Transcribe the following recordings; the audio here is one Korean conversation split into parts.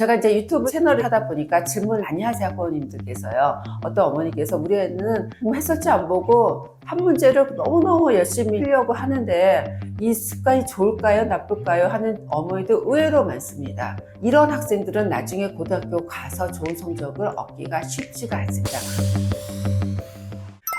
제가 이제 유튜브 채널을 하다 보니까 질문을 많이 하세요, 학부모님들께서요. 어떤 어머니께서 우리 애는 뭐 했었지 안 보고 한 문제를 너무너무 열심히 하려고 하는데 이 습관이 좋을까요, 나쁠까요 하는 어머니도 의외로 많습니다. 이런 학생들은 나중에 고등학교 가서 좋은 성적을 얻기가 쉽지가 않습니다.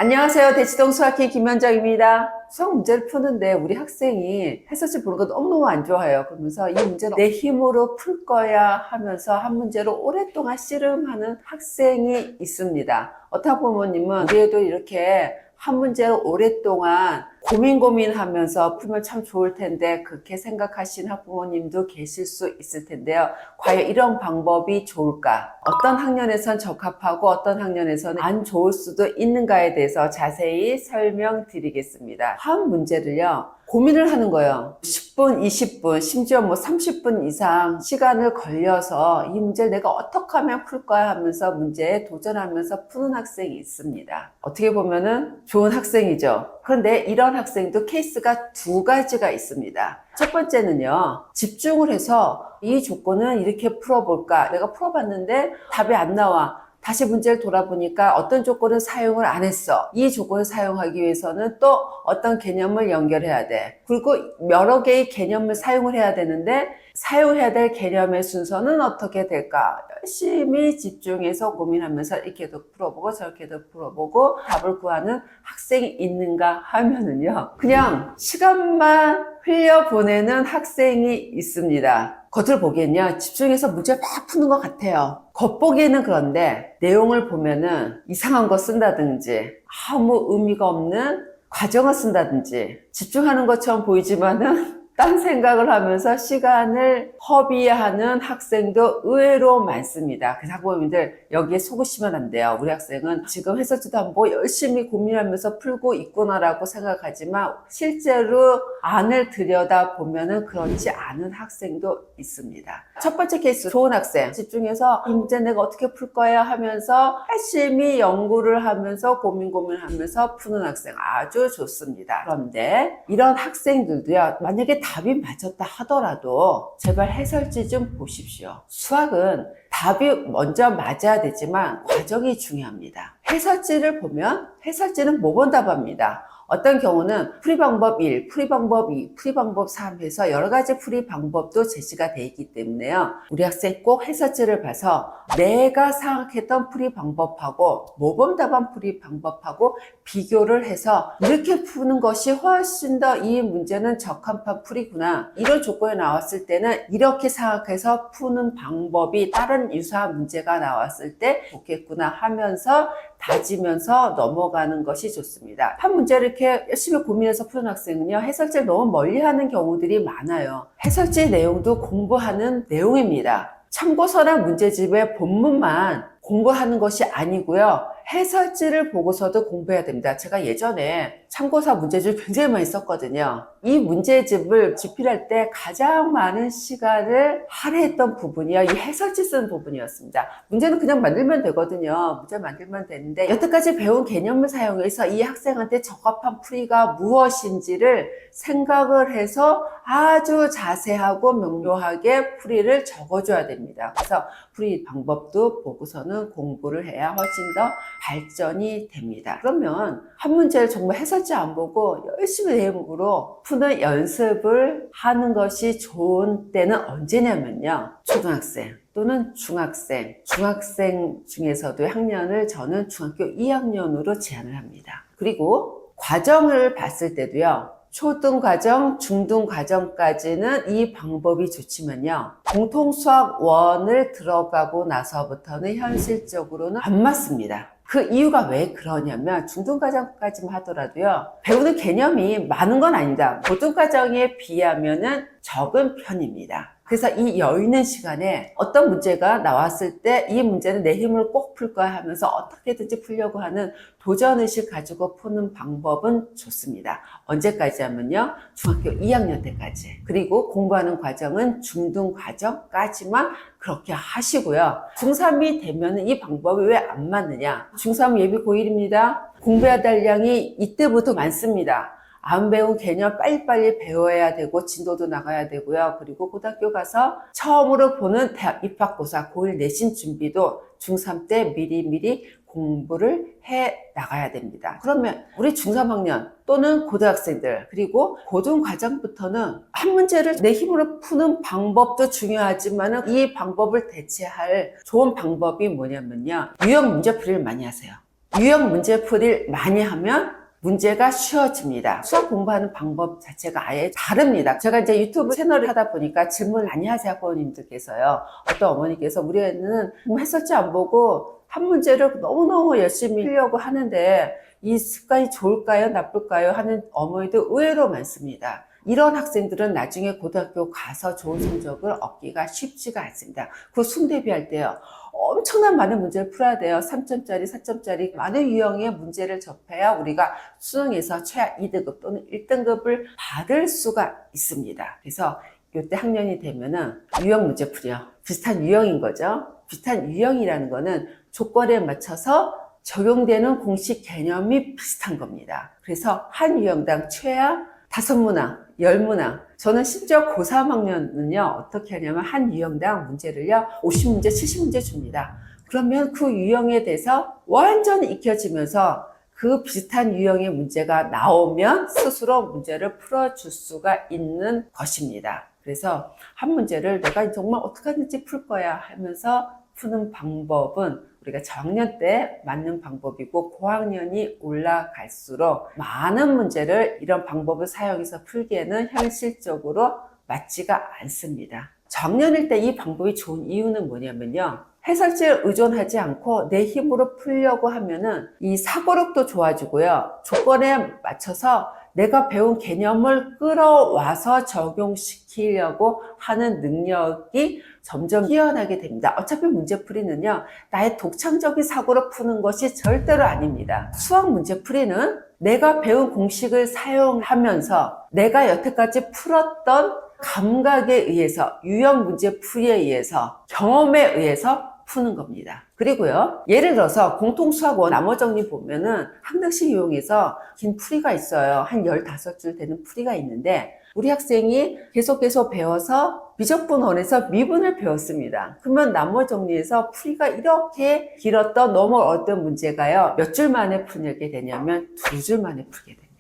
안녕하세요. 대치동 수학회 김현정입니다. 수학 문제를 푸는데 우리 학생이 해설지 보는 거 너무너무 안 좋아해요. 그러면서 이 문제를 내 힘으로 풀 거야 하면서 한 문제를 오랫동안 씨름하는 학생이 있습니다. 어떤 부모님은 우리 애도 이렇게 한 문제를 오랫동안 고민 고민하면서 풀면 참 좋을 텐데 그렇게 생각하신 학부모님도 계실 수 있을 텐데요. 과연 이런 방법이 좋을까? 어떤 학년에선 적합하고 어떤 학년에서는 안 좋을 수도 있는가에 대해서 자세히 설명드리겠습니다. 한 문제를요. 고민을 하는 거예요. 10분, 20분, 심지어 뭐 30분 이상 시간을 걸려서 이 문제를 내가 어떻게 하면 풀 거야 하면서 문제에 도전하면서 푸는 학생이 있습니다. 어떻게 보면은 좋은 학생이죠. 그런데 이런 학생도 케이스가 두 가지가 있습니다. 첫 번째는요, 집중을 해서 이 조건은 이렇게 풀어볼까? 내가 풀어봤는데 답이 안 나와. 다시 문제를 돌아보니까 어떤 조건은 사용을 안 했어. 이 조건을 사용하기 위해서는 또 어떤 개념을 연결해야 돼. 그리고 여러 개의 개념을 사용을 해야 되는데 사용해야 될 개념의 순서는 어떻게 될까? 열심히 집중해서 고민하면서 이렇게도 풀어보고 저렇게도 풀어보고 답을 구하는 학생이 있는가 하면은요. 그냥 시간만 흘려보내는 학생이 있습니다. 겉을 보기엔요, 집중해서 문제 막 푸는 것 같아요. 겉보기에는 그런데 내용을 보면은 이상한 거 쓴다든지 아무 의미가 없는 과정을 쓴다든지 집중하는 것처럼 보이지만은 딴 생각을 하면서 시간을 허비하는 학생도 의외로 많습니다. 그래서 학부모님들 여기에 속으시면 안 돼요. 우리 학생은 지금 해설지도 안 보고 열심히 고민하면서 풀고 있구나라고 생각하지만 실제로 안을 들여다 보면은 그렇지 않은 학생도 있습니다. 첫 번째 케이스 좋은 학생 집중해서 이 문제 내가 어떻게 풀 거야 하면서 열심히 연구를 하면서 고민 고민하면서 푸는 학생 아주 좋습니다. 그런데 이런 학생들도요 만약에 답이 맞았다 하더라도 제발 해설지 좀 보십시오. 수학은 답이 먼저 맞아야 되지만 과정이 중요합니다. 해설지를 보면 해설지는 모범답합니다. 어떤 경우는 풀이 방법 1, 풀이 방법 2, 풀이 방법 3 해서 여러 가지 풀이 방법도 제시가 되어 있기 때문에요. 우리 학생 꼭 해설지를 봐서 내가 생각했던 풀이 방법하고 모범 답안 풀이 방법하고 비교를 해서 이렇게 푸는 것이 훨씬 더 이 문제는 적합한 풀이구나. 이런 조건이 나왔을 때는 이렇게 생각해서 푸는 방법이 다른 유사한 문제가 나왔을 때 좋겠구나 하면서 다지면서 넘어가는 것이 좋습니다. 한 문제를 이렇게 열심히 고민해서 푸는 학생은요, 해설지를 너무 멀리 하는 경우들이 많아요. 해설지 내용도 공부하는 내용입니다. 참고서랑 문제집의 본문만 공부하는 것이 아니고요. 해설지를 보고서도 공부해야 됩니다. 제가 예전에 참고서 문제집을 굉장히 많이 썼거든요. 이 문제집을 집필할 때 가장 많은 시간을 할애했던 부분이요. 이 해설지 쓰는 부분이었습니다. 문제는 그냥 만들면 되거든요. 문제 만들면 되는데 여태까지 배운 개념을 사용해서 이 학생한테 적합한 풀이가 무엇인지를 생각을 해서 아주 자세하고 명료하게 풀이를 적어줘야 됩니다. 그래서 풀이 방법도 보고서는 공부를 해야 훨씬 더 발전이 됩니다. 그러면 한 문제를 정말 해설지 안 보고 열심히 내용으로 푸는 연습을 하는 것이 좋은 때는 언제냐면요. 초등학생 또는 중학생, 중학생 중에서도 학년을 저는 중학교 2학년으로 제한을 합니다. 그리고 과정을 봤을 때도요. 초등 과정, 중등 과정까지는 이 방법이 좋지만요. 공통 수학 원을 들어가고 나서부터는 현실적으로는 안 맞습니다. 그 이유가 왜 그러냐면 중등 과정까지만 하더라도요. 배우는 개념이 많은 건 아니다. 고등 과정에 비하면은 적은 편입니다. 그래서 이 여유 있는 시간에 어떤 문제가 나왔을 때 이 문제는 내 힘을 꼭풀 거야 하면서 어떻게든지 풀려고 하는 도전의식 가지고 푸는 방법은 좋습니다. 언제까지 하면요? 중학교 2학년 때까지. 그리고 공부하는 과정은 중등 과정까지만 그렇게 하시고요. 중3이 되면 이 방법이 왜 안 맞느냐? 중3 예비 고1입니다. 공부해야 될 양이 이때부터 많습니다. 안 배운 개념 빨리빨리 배워야 되고 진도도 나가야 되고요. 그리고 고등학교 가서 처음으로 보는 대학 입학고사 고1 내신 준비도 중3 때 미리미리 공부를 해 나가야 됩니다. 그러면 우리 중3학년 또는 고등학생들 그리고 고등 과정부터는 한 문제를 내 힘으로 푸는 방법도 중요하지만 이 방법을 대체할 좋은 방법이 뭐냐면요. 유형 문제풀이를 많이 하세요. 유형 문제풀이를 많이 하면 문제가 쉬워집니다. 수학 공부하는 방법 자체가 아예 다릅니다. 제가 이제 유튜브 채널을 하다 보니까 질문 많이 하세요, 학부모님들께서요. 어떤 어머니께서 우리 애는 뭐 했었지 안 보고 한 문제를 너무너무 열심히 하려고 하는데 이 습관이 좋을까요, 나쁠까요? 하는 어머니도 의외로 많습니다. 이런 학생들은 나중에 고등학교 가서 좋은 성적을 얻기가 쉽지가 않습니다. 그 순대비할 때요. 엄청난 많은 문제를 풀어야 돼요. 3점짜리, 4점짜리 많은 유형의 문제를 접해야 우리가 수능에서 최하 2등급 또는 1등급을 받을 수가 있습니다. 그래서 이때 학년이 되면은 유형 문제 풀이요. 비슷한 유형인 거죠. 비슷한 유형이라는 거는 조건에 맞춰서 적용되는 공식 개념이 비슷한 겁니다. 그래서 한 유형당 최하 다섯 문항, 열 문항. 저는 심지어 고3학년은요, 어떻게 하냐면 한 유형당 문제를요, 50문제, 70문제 줍니다. 그러면 그 유형에 대해서 완전히 익혀지면서 그 비슷한 유형의 문제가 나오면 스스로 문제를 풀어줄 수가 있는 것입니다. 그래서 한 문제를 내가 정말 어떻게 하든지 풀 거야 하면서 푸는 방법은 우리가 저학년 때 맞는 방법이고 고학년이 올라갈수록 많은 문제를 이런 방법을 사용해서 풀기에는 현실적으로 맞지가 않습니다. 저학년일 때 이 방법이 좋은 이유는 뭐냐면요. 해설지에 의존하지 않고 내 힘으로 풀려고 하면은 이 사고력도 좋아지고요. 조건에 맞춰서 내가 배운 개념을 끌어와서 적용시키려고 하는 능력이 점점 뛰어나게 됩니다. 어차피 문제풀이는요, 나의 독창적인 사고로 푸는 것이 절대로 아닙니다. 수학 문제풀이는 내가 배운 공식을 사용하면서 내가 여태까지 풀었던 감각에 의해서, 유형 문제풀이에 의해서, 경험에 의해서 푸는 겁니다. 그리고요, 예를 들어서 공통수학원 나머정리 보면은 한 장씩 이용해서 긴 풀이가 있어요. 한 15줄 되는 풀이가 있는데, 우리 학생이 계속 계속 배워서 미적분원에서 미분을 배웠습니다. 그러면 나머 정리에서 풀이가 이렇게 길었던 너무 어떤 문제가요. 몇 줄 만에 풀게 되냐면 두 줄 만에 풀게 됩니다.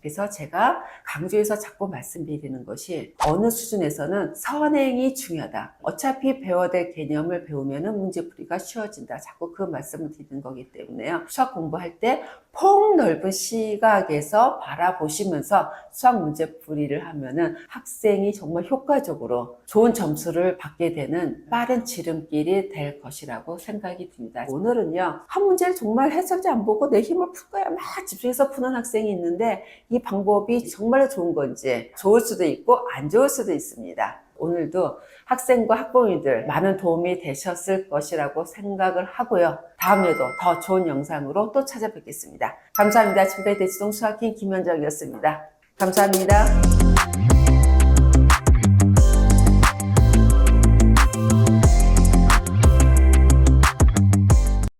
그래서 제가 강조해서 자꾸 말씀드리는 것이 어느 수준에서는 선행이 중요하다. 어차피 배워야 될 개념을 배우면 문제풀이가 쉬워진다. 자꾸 그 말씀을 드리는 거기 때문에요. 수학 공부할 때 폭넓은 시각에서 바라보시면서 수학 문제풀이를 하면은 학생이 정말 효과적으로 좋은 점수를 받게 되는 빠른 지름길이 될 것이라고 생각이 듭니다. 오늘은요, 한 문제를 정말 해설지 안 보고 내 힘을 풀 거야 막 집중해서 푸는 학생이 있는데 이 방법이 정말 좋은 건지 좋을 수도 있고 안 좋을 수도 있습니다. 오늘도 학생과 학부모님들 많은 도움이 되셨을 것이라고 생각을 하고요. 다음에도 더 좋은 영상으로 또 찾아뵙겠습니다. 감사합니다. 지금까지 대치동 수학인 김현정이었습니다. 감사합니다.